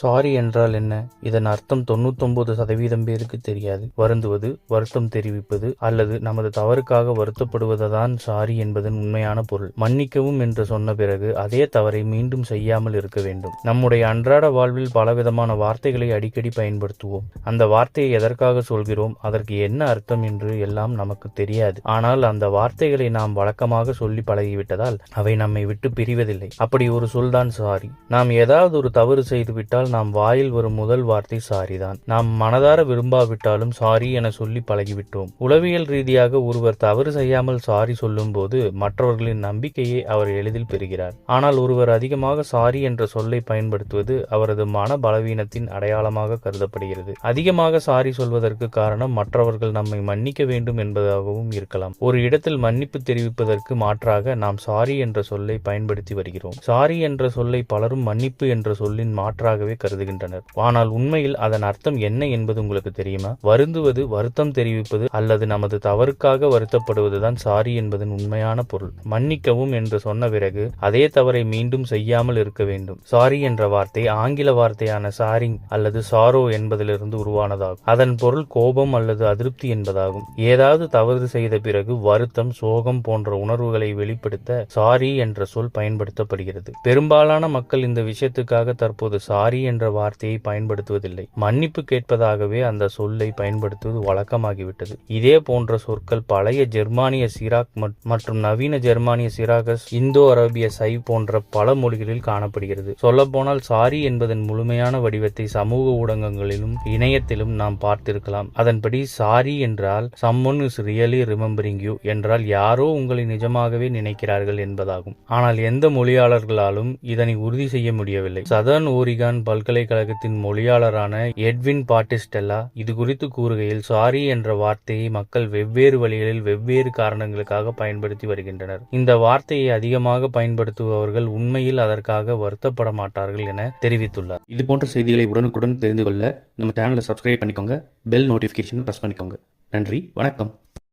Sorry என்றால் என்ன? இதன் அர்த்தம் தொண்ணூத்தொன்பது சதவீதம் பேருக்கு தெரியாது. வருந்துவது வருத்தம் தெரிவிப்பது அல்லது நமது தவறுக்காக வருத்தப்படுவதுதான் சாரி என்பதன் உண்மையான பொருள். மன்னிக்கவும் என்று சொன்ன பிறகு அதே தவறை மீண்டும் செய்யாமல் இருக்க வேண்டும். நம்முடைய அன்றாட வாழ்வில் பலவிதமான வார்த்தைகளை அடிக்கடி பயன்படுத்துவோம். அந்த வார்த்தையை எதற்காக சொல்கிறோம்? அதற்கு என்ன அர்த்தம் என்று எல்லாம் நமக்கு தெரியாது. ஆனால் அந்த வார்த்தைகளை நாம் வழக்கமாக சொல்லி பழகிவிட்டதால் அவை நம்மை விட்டு பிரிவதில்லை. அப்படி ஒரு சொல்தான் சாரி நாம் ஏதாவது ஒரு தவறு செய்துவிட்டால் நாம் வாயில் வரும் முதல் வார்த்தை சாரி தான் நாம் மனதார விரும்பாவிட்டாலும் சாரி என சொல்லி பழகிவிட்டோம். உளவியல் ரீதியாக ஒருவர் தவறு செய்யாமல் சாரி சொல்லும் போது மற்றவர்களின் நம்பிக்கையை அவர் எளிதில் பெறுகிறார். ஆனால் ஒருவர் அதிகமாக சாரி என்ற சொல்லை பயன்படுத்துவது அவரது மன பலவீனத்தின் அடையாளமாக கருதப்படுகிறது. அதிகமாக சாரி சொல்வதற்கு காரணம் மற்றவர்கள் நம்மை மன்னிக்க வேண்டும் என்பதாகவும் இருக்கலாம். ஒரு இடத்தில் மன்னிப்பு தெரிவிப்பதற்கு மாற்றாக நாம் சாரி என்ற சொல்லை பயன்படுத்தி வருகிறோம். சாரி என்ற சொல்லை பலரும் மன்னிப்பு என்ற சொல்லின் மாற்றாகவே கருதுகின்றனர். ஆனால் உண்மையில் அதன் அர்த்தம் என்ன என்பது உங்களுக்கு தெரியுமா? வருந்துவது வருத்தம் தெரிவிப்பது அல்லது நமது தவறுக்காக வருத்தப்படுவதுதான் சாரி என்பதன் உண்மையான பொருள். மன்னிக்கவும் என்று சொன்ன பிறகு அதே தவறை மீண்டும் செய்யாமல் இருக்க வேண்டும். சாரி என்ற வார்த்தை ஆங்கில வார்த்தையான சாரிங் அல்லது சாரோ என்பதிலிருந்து உருவானதாகும். அதன் பொருள் கோபம் அல்லது அதிருப்தி என்பதாகும். ஏதாவது தவறு செய்த பிறகு வருத்தம் சோகம் போன்ற உணர்வுகளை வெளிப்படுத்த சாரி என்ற சொல் பயன்படுத்தப்படுகிறது. பெரும்பாலான மக்கள் இந்த விஷயத்துக்காக தற்போது சாரி என்ற வார்த்தையை பயன்படுத்துவதில்லை. மன்னிப்பு கேட்பதாகவே அந்த சொல்லை பயன்படுத்துவது வழக்கமாகிவிட்டது. இதே போன்ற சொற்கள் பழைய ஜெர்மானிய சிராக் மற்றும் நவீன ஜெர்மானிய சிராகஸ் இந்தோ அரேபிய சை போன்ற பல மொழிகளில் காணப்படுகிறது. சொல்லப்போனால் சாரி என்பதன் முழுமையான வடிவத்தை சமூக ஊடகங்களிலும் இணையத்திலும் நாம் பார்த்திருக்கலாம். அதன்படி சாரி என்றால் someone is really remembering you என்றால் யாரோ உங்களை நிஜமாகவே நினைக்கிறார்கள் என்பதாகும். ஆனால் எந்த மொழியாளர்களாலும் இதனை உறுதி செய்ய முடியவில்லை. சதர்ன் ஓரிகான் பல்கலைக்கழகத்தின் மொழியாளரான எட்வின் பாட்டிஸ்டெல்லா இது குறித்து கூறுகையில் சாரி என்ற வார்த்தையை மக்கள் வெவ்வேறு வழிகளில் வெவ்வேறு காரணங்களுக்காக பயன்படுத்தி வருகின்றனர். இந்த வார்த்தையை அதிகமாக பயன்படுத்துபவர்கள் உண்மையில் அதற்காக வருத்தப்பட மாட்டார்கள் என தெரிவித்துள்ளார். இது போன்ற செய்திகளை உடனுக்குடன் தெரிந்து கொள்ள நம்ம சேனலை சப்ஸ்கிரைப் பண்ணிக்கோங்க பெல் நோட்டிஃபிகேஷன் ப்ரெஸ் பண்ணிக்கோங்க. நன்றி வணக்கம்.